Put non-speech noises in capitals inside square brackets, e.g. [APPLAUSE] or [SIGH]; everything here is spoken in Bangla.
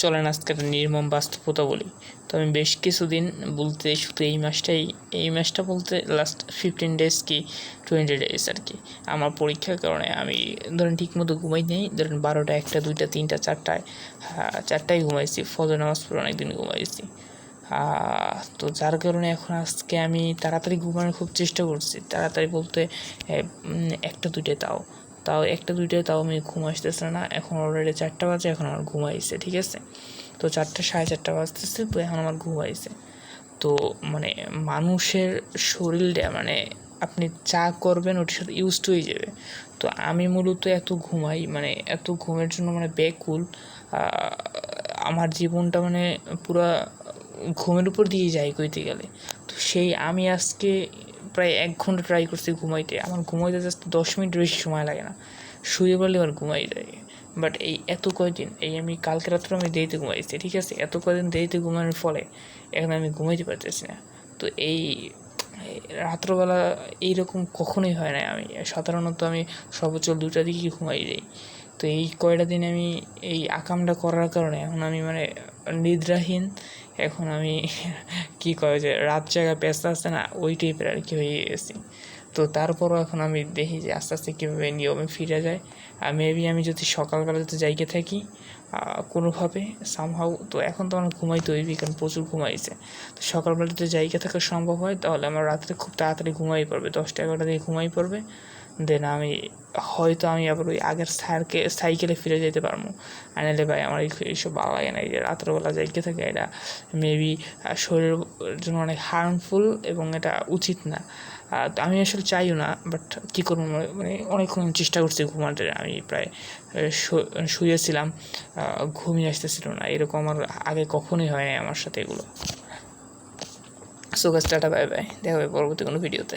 চলেন আজকে একটা নির্মম বাস্তবতা বলি তো আমি বেশ কিছুদিন বলতে শুধু এই মাসটাই এই মাসটা বলতে লাস্ট ফিফটিন ডেজ কি টোয়েন্টি ডেজ আর কি। আমার পরীক্ষার কারণে আমি ধরেন ঠিকমতো ঘুমাই নেই ধরেন বারোটা একটা দুইটা তিনটা চারটায় হ্যাঁ, চারটায় ঘুমাইছি ফজর নামাজ পড়ে অনেকদিন ঘুমাইছি। তো যার কারণে এখন আজকে আমি তাড়াতাড়ি ঘুমানোর খুব চেষ্টা করছি। তাড়াতাড়ি বলতে একটা দুইটায় তাও। তাও একটা দুইটায় তাও আমি ঘুম আসতেছে না। এখন অলরেডি চারটা বাজে, এখন আমার ঘুম আইছে, ঠিক আছে? তো চারটা, সাড়ে চারটা বাজতেছে, তো এখন আমার ঘুম আইছে। তো মানে মানুষের শরীরটা মানে আপনি যা করবেন, ওটার সাথে ইউজড হয়ে যাবে। তো আমি মূলত এত ঘুমাই মানে এত ঘুমের জন্য মানে ব্যাকুল আমার জীবনটা মানে পুরা ঘুমের উপর দিয়ে যায় কইতে গেলে। তো সেই আমি আজকে প্রায় এক ঘণ্টা ট্রাই করছি ঘুমাইতে। আমার ঘুমাইতে জাস্ট দশ মিনিট বেশি সময় লাগে না। শুয়ে পড়লে আমার ঘুমাই যায়। বাট এই এত কয়দিন, এই আমি কালকে রাত্রে আমি দেরিতে ঘুমাইছি, ঠিক আছে? এত কয়দিন দেরিতে ঘুমানোর ফলে এখন আমি ঘুমাইতে পারতেছি না। তো এই রাত্রবেলা এইরকম কখনোই হয় না আমি। সাধারণত আমি সর্বোচ্চ দুটার দিকে ঘুমাই যাই। তো এই কয়টা দিন আমি এই আকামটা করার কারণে এখন আমি মানে নিদ্রাহীন। এখন আমি [LAUGHS] কি কয় যে রাত জায়গা ব্যস্ত আছে না, ওই টাইপের আর কি হয়ে গেছি। তো তারপরও এখন আমি দেখি যে আস্তে আস্তে কীভাবে নিয়মে ফিরে যায়। আর মেবি আমি যদি সকালবেলা যদি জায়গা থাকি কোনোভাবে সামহাউ তো এখন তো আমার ঘুমাইতে হইবি কারণ প্রচুর ঘুমাইছে। তো সকালবেলা যদি জায়গা থাকা সম্ভব হয়, তাহলে আমার রাত্রে খুব তাড়াতাড়ি ঘুমাই পড়বে, দশটা এগারোটা দিকে ঘুমাই পড়বে। দেন আমি, হয়তো আমি আবার ওই আগের সার্কে সাইকেলে ফিরে যেতে পারব। আর নাহলে ভাই আমার এই- এইসব ভালো লাগে না। এই যে রাত্রবেলা জায়গা থাকে, এটা মেবি শরীরের জন্য অনেক হার্মফুল এবং এটা উচিত না। আমি আসলে চাইও না বাট কী করব? মানে- মানে অনেকক্ষণ চেষ্টা করছি ঘুমাতে। আমি প্রায় শুয়েছিলাম ঘুমিয়ে আসতেছিল না। এরকম আমার আগে কখনোই হয় আমার সাথে এগুলো। সো গাছ টাটা বাই বাই দেখা হবে পরবর্তী কোনো ভিডিওতে